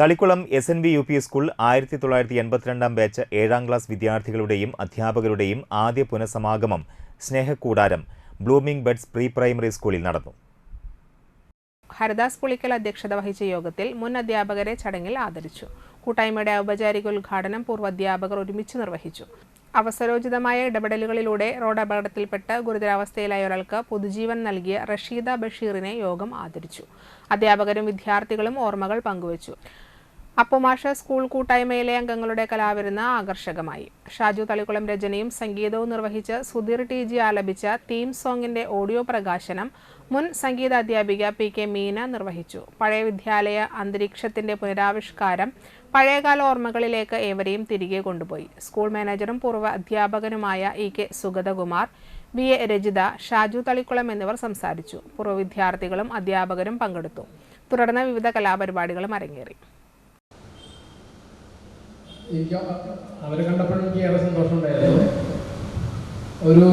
Thalikulam S N V U P school ആയിരത്തി തൊള്ളായിരത്തി എൺപത്തിരണ്ടാം ബാച്ച് ഏഴാം ക്ലാസ് വിദ്യാർത്ഥികളുടെയും അധ്യാപകരുടെയും ആദ്യ പുനഃസമാഗമം സ്നേഹക്കൂടാരം ബ്ലൂമിംഗ് ബഡ്സ് പ്രീ പ്രൈമറി സ്കൂളിൽ നടന്നു. ഹരിദാസ് പുളിക്കൽ അധ്യക്ഷത വഹിച്ച യോഗത്തിൽ മുൻ അധ്യാപകരെ ചടങ്ങിൽ ആദരിച്ചു. കൂട്ടായ്മയുടെ ഔപചാരിക ഉദ്ഘാടനം പൂർവ അധ്യാപകർ ഒരുമിച്ച് നിർവഹിച്ചു. അവസരോചിതമായ ഇടപെടലുകളിലൂടെ റോഡ് അപകടത്തിൽപ്പെട്ട് ഗുരുതരാവസ്ഥയിലായ ഒരാൾക്ക് പുതുജീവൻ നൽകിയ റഷീദ ബഷീറിനെ യോഗം ആദരിച്ചു. അധ്യാപകരും വിദ്യാർത്ഥികളും ഓർമ്മകൾ പങ്കുവച്ചു. അപ്പുമാഷ സ്കൂൾ കൂട്ടായ്മയിലെ അംഗങ്ങളുടെ കലാവിരുന്ന് ആകർഷകമായി. ഷാജു തളിക്കുളം രചനയും സംഗീതവും നിർവഹിച്ച് സുധീർ ടി ജി ആലപിച്ച തീം സോങ്ങിന്റെ ഓഡിയോ പ്രകാശനം മുൻ സംഗീതാധ്യാപിക പി കെ മീന നിർവഹിച്ചു. പഴയ വിദ്യാലയ അന്തരീക്ഷത്തിന്റെ പുനരാവിഷ്കാരം പഴയകാല ഓർമ്മകളിലേക്ക് ഏവരെയും തിരികെ കൊണ്ടുപോയി. സ്കൂൾ മാനേജറും പൂർവ അധ്യാപകനുമായ E K Sugathakumar V A Rajitha Shaju Thalikulam എന്നിവർ സംസാരിച്ചു. പൂർവ വിദ്യാർത്ഥികളും അധ്യാപകരും പങ്കെടുത്തു. തുടർന്ന് വിവിധ കലാപരിപാടികളും അരങ്ങേറി. എനിക്ക് അവരെ കണ്ടപ്പോഴും എനിക്ക് ഏറെ സന്തോഷമുണ്ടായിരുന്നു. ഒരു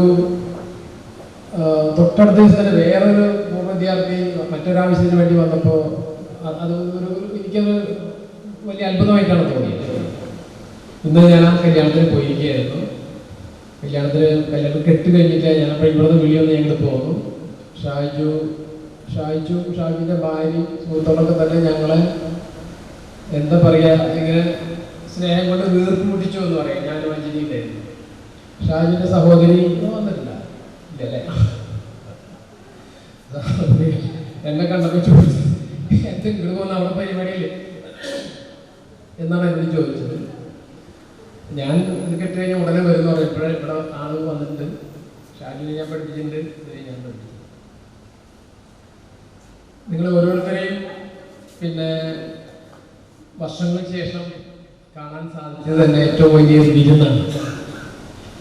തൊട്ടടുത്ത ദിവസം തന്നെ വേറൊരു പൂർവ വിദ്യാർത്ഥി മറ്റൊരാവശ്യത്തിന് വേണ്ടി വന്നപ്പോൾ അത് ഒരു എനിക്കത് വലിയ അത്ഭുതമായിട്ടാണ് തോന്നിയത്. ഇന്ന് ഞാൻ ആ കല്യാണത്തിന് പോയിരിക്കുകയായിരുന്നു. കല്യാണത്തിന് കല്യാണം കെട്ട് കഴിഞ്ഞിട്ട് ഞാൻ അപ്പോൾ ഇവിടുന്ന് വിളിയൊന്ന് ഞങ്ങൾ പോന്നു. ഷാജു ഷാജു ഷാജുവിന്റെ ഭാര്യ സുഹൃത്തുക്കളൊക്കെ തന്നെ ഞങ്ങളെ എന്താ പറയുക ഇങ്ങനെ സ്നേഹം കൊണ്ട് വീർപ്പ് മുട്ടിച്ചു എന്ന് പറയാം. ഞാൻ വഞ്ചിനിയിലായിരുന്നു ഷാജിന്റെ സഹോദരി ഇന്ന് വന്നിട്ടില്ല. ഇല്ലല്ലേ? എന്നെ കണ്ടപ്പോൾ ചോദിച്ചു എന്ത് ഇങ്ങോട്ട് പോകുന്ന അവിടെ പരിപാടിയില്ലേ എന്നാണ് എന്നോട് ചോദിച്ചത്. ഞാൻ കെട്ട് കഴിഞ്ഞാൽ ഉടനെ വരുന്നു പറയും ഇപ്പോഴേ ഇവിടെ ആൾ വന്നിട്ടുണ്ട്. ഷാജിനെ ഞാൻ പഠിപ്പിച്ചിട്ടുണ്ട്. ഞാൻ പഠിപ്പിച്ചു. നിങ്ങൾ ഓരോരുത്തരെയും പിന്നെ വർഷങ്ങൾക്ക് ശേഷം കാണാൻ സാധിച്ചത് തന്നെ ഏറ്റവും വലിയ വിരുന്നാണ്.